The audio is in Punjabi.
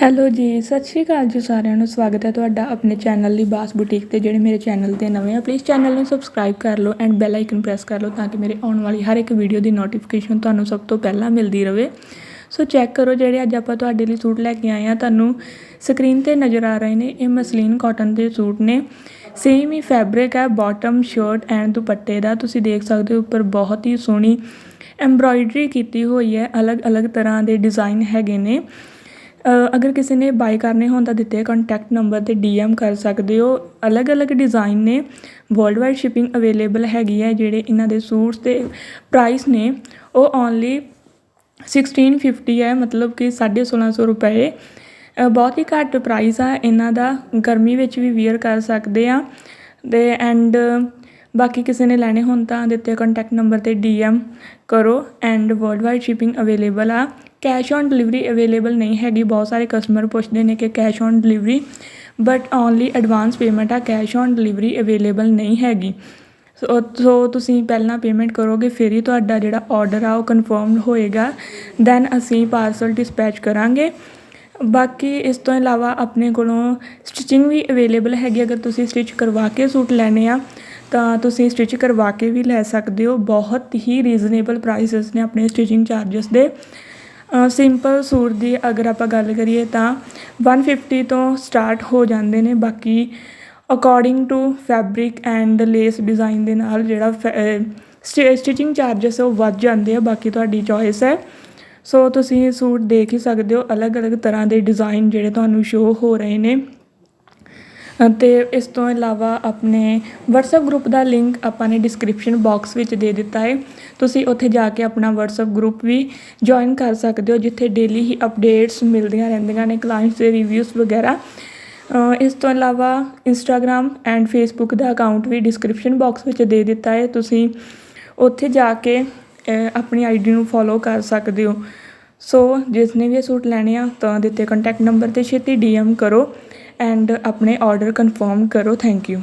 ਹੈਲੋ ਜੀ, ਸਤਿ ਸ਼੍ਰੀ ਅਕਾਲ ਜੀ ਸਾਰਿਆਂ ਨੂੰ। ਸਵਾਗਤ ਹੈ ਤੁਹਾਡਾ ਆਪਣੇ ਚੈਨਲ ਲਿਬਾਸ ਬੁਟੀਕ ਤੇ, ਜਿਹੜੇ ਮੇਰੇ ਚੈਨਲ ਤੇ ਨਵੇਂ ਆ। ਪਲੀਜ਼ ਚੈਨਲ ਨੂੰ ਸਬਸਕ੍ਰਾਈਬ ਕਰ ਲਓ ਐਂਡ ਬੈਲ ਆਈਕਨ ਪ੍ਰੈਸ ਕਰ ਲਓ ਤਾਂ ਕਿ ਮੇਰੇ ਆਉਣ ਵਾਲੀ ਹਰ ਇੱਕ ਵੀਡੀਓ ਦੀ ਨੋਟੀਫਿਕੇਸ਼ਨ ਤੁਹਾਨੂੰ ਸਭ ਤੋਂ ਪਹਿਲਾਂ ਮਿਲਦੀ ਰਹੇ ਸੋ ਚੈੱਕ ਕਰੋ ਜਿਹੜੇ ਅੱਜ ਆਪਾਂ ਤੁਹਾਡੇ ਲਈ ਸੂਟ ਲੈ ਕੇ ਆਏ ਆ ਤੁਹਾਨੂੰ ਸਕਰੀਨ ਤੇ ਨਜ਼ਰ ਆ ਰਹੇ ਨੇ, ਇਹ ਮਸਲੀਨ ਕਾਟਨ ਦੇ ਸੂਟ ਨੇ। ਸੇਮ ਹੀ ਫੈਬਰਿਕ ਹੈ ਬਾਟਮ ਸ਼ਰਟ ਐਂਡ ਦੁਪੱਟੇ ਦਾ। ਤੁਸੀਂ ਦੇਖ ਸਕਦੇ ਹੋ, ਉੱਪਰ ਬਹੁਤ ਹੀ ਸੋਹਣੀ ਐਮਬ੍ਰਾਇਡਰੀ ਕੀਤੀ ਹੋਈ ਹੈ। ਅਲੱਗ-ਅਲੱਗ ਤਰ੍ਹਾਂ ਦੇ ਡਿਜ਼ਾਈਨ ਹੈਗੇ ਨੇ। ਅਗਰ ਕਿਸੇ ਨੇ ਬਾਏ ਕਰਨੇ ਹੋਣ ਤਾਂ ਦਿੱਤੇ ਕੋਂਟੈਕਟ ਨੰਬਰ ਤੇ ਡੀ ਐੱਮ ਕਰ ਸਕਦੇ ਹੋ। ਅਲੱਗ-ਅਲੱਗ ਡਿਜ਼ਾਈਨ ਨੇ ਵਰਲਡ ਵਾਈਡ ਸ਼ਿਪਿੰਗ ਅਵੇਲੇਬਲ ਹੈਗੀ ਹੈ ਜਿਹੜੇ ਇਹਨਾਂ ਦੇ ਸੂਟਸ ਦੇ ਪ੍ਰਾਈਸ ਨੇ। ਉਹ ਓਨਲੀ 1650 ਹੈ, ਮਤਲਬ ਕਿ 1650 ਰੁਪਏ। ਬਹੁਤ ਹੀ ਘੱਟ ਪ੍ਰਾਈਸ ਆ, ਇਹਨਾਂ ਦਾ। ਗਰਮੀ ਵਿੱਚ ਵੀ ਵੀਅਰ ਕਰ ਸਕਦੇ ਆ। ਦੇ ਐਂਡ ਬਾਕੀ ਕਿਸੇ ਨੇ ਲੈਣੇ ਹੋਣ ਤਾਂ ਦਿੱਤੇ ਕੰਟੈਕਟ ਨੰਬਰ ਤੇ ਡੀਐਮ ਕਰੋ and world wide shipping available ਆ ਕੈਸ਼ ਔਨ ਡਿਲੀਵਰੀ ਅਵੇਲੇਬਲ ਨਹੀਂ ਹੈਗੀ ਬਹੁਤ ਸਾਰੇ ਕਸਟਮਰ ਪੁੱਛਦੇ ਨੇ ਕਿ cash on delivery but only advance payment ਆ ਕੈਸ਼ ਔਨ ਡਿਲੀਵਰੀ ਅਵੇਲੇਬਲ ਨਹੀਂ ਹੈਗੀ ਸੋ ਸੋ ਤੁਸੀਂ ਪਹਿਲਾਂ ਪੇਮੈਂਟ ਕਰੋਗੇ ਫਿਰ ਹੀ ਤੁਹਾਡਾ ਜਿਹੜਾ ਆਰਡਰ ਆ ਉਹ ਕਨਫਰਮ ਹੋਏਗਾ ਦੈਨ ਅਸੀਂ ਪਾਰਸਲ ਡਿਸਪੈਚ ਕਰਾਂਗੇ ਬਾਕੀ ਇਸ ਤੋਂ ਇਲਾਵਾ ਆਪਣੇ ਕੋਲੋਂ ਸਟਿਚਿੰਗ ਵੀ ਅਵੇਲੇਬਲ ਹੈਗੀ ਅਗਰ ਤੁਸੀਂ ਸਟਿਚ ਕਰਵਾ ਕੇ ਸੂਟ ਲੈਣੇ ਆ ਤਾਂ ਤੁਸੀਂ ਸਟਿਚ ਕਰਵਾ ਕੇ ਵੀ ਲੈ ਸਕਦੇ ਹੋ। ਬਹੁਤ ਹੀ ਰੀਜ਼ਨੇਬਲ ਪ੍ਰਾਈਸਸ ਨੇ ਆਪਣੇ ਸਟਿਚਿੰਗ ਚਾਰजेस ਦੇ। ਸਿੰਪਲ ਸੂਟ ਦੀ ਅਗਰ ਆਪਾਂ ਗੱਲ ਕਰੀਏ ਤਾਂ 150 ਤੋਂ ਸਟਾਰਟ ਹੋ ਜਾਂਦੇ ਨੇ। ਬਾਕੀ according to fabric and lace design ਦੇ ਨਾਲ ਜਿਹੜਾ ਸਟਿਚਿੰਗ ਚਾਰजेस ਉਹ ਵੱਧ ਜਾਂਦੇ ਆ। ਬਾਕੀ ਤੁਹਾਡੀ ਚੋਇਸ ਹੈ। ਸੋ ਤੁਸੀਂ ਸੂਟ ਦੇਖ ਹੀ ਸਕਦੇ ਹੋ। ਅਲੱਗ-ਅਲੱਗ ਤਰ੍ਹਾਂ ਦੇ ਡਿਜ਼ਾਈਨ ਜਿਹੜੇ ਤੁਹਾਨੂੰ ਸ਼ੋਅ ਹੋ ਰਹੇ ਨੇ। ਅਤੇ ਇਸ ਤੋਂ ਇਲਾਵਾ ਆਪਣੇ ਵਟਸਐਪ ਗਰੁੱਪ ਦਾ ਲਿੰਕ ਆਪਾਂ ਨੇ ਡਿਸਕ੍ਰਿਪਸ਼ਨ ਬਾਕਸ ਵਿੱਚ ਦੇ ਦਿੱਤਾ ਹੈ। ਤੁਸੀਂ ਉੱਥੇ ਜਾ ਕੇ ਆਪਣਾ ਵਟਸਐਪ ਗਰੁੱਪ ਵੀ ਜੁਆਇਨ ਕਰ ਸਕਦੇ ਹੋ ਜਿੱਥੇ ਡੇਲੀ ਹੀ ਅਪਡੇਟਸ ਮਿਲਦੀਆਂ ਰਹਿੰਦੀਆਂ ਨੇ ਕਲਾਇੰਟਸ ਦੇ ਰਿਵਿਊਜ਼ ਵਗੈਰਾ। ਇਸ ਤੋਂ ਇਲਾਵਾ Instagram ਐਂਡ ਫੇਸਬੁੱਕ ਦਾ ਅਕਾਊਂਟ ਵੀ ਡਿਸਕ੍ਰਿਪਸ਼ਨ ਬਾਕਸ ਵਿੱਚ ਦੇ ਦਿੱਤਾ ਹੈ। ਤੁਸੀਂ ਉੱਥੇ ਜਾ ਕੇ ਅ, ਆਪਣੀ ਆਈਡੀ ਨੂੰ ਫੋਲੋ ਕਰ ਸਕਦੇ ਹੋ। ਸੋ ਜਿਸ ਨੇ ਵੀ ਇਹ ਸੂਟ ਲੈਣੇ ਆ ਤਾਂ ਦਿੱਤੇ ਕੰਟੈਕਟ ਨੰਬਰ ਤੇ ਛੇਤੀ ਡੀਐਮ ਕਰੋ। ਐਂਡ ਆਪਣੇ ਔਡਰ ਕਨਫਰਮ ਕਰੋ ਥੈਂਕ ਯੂ।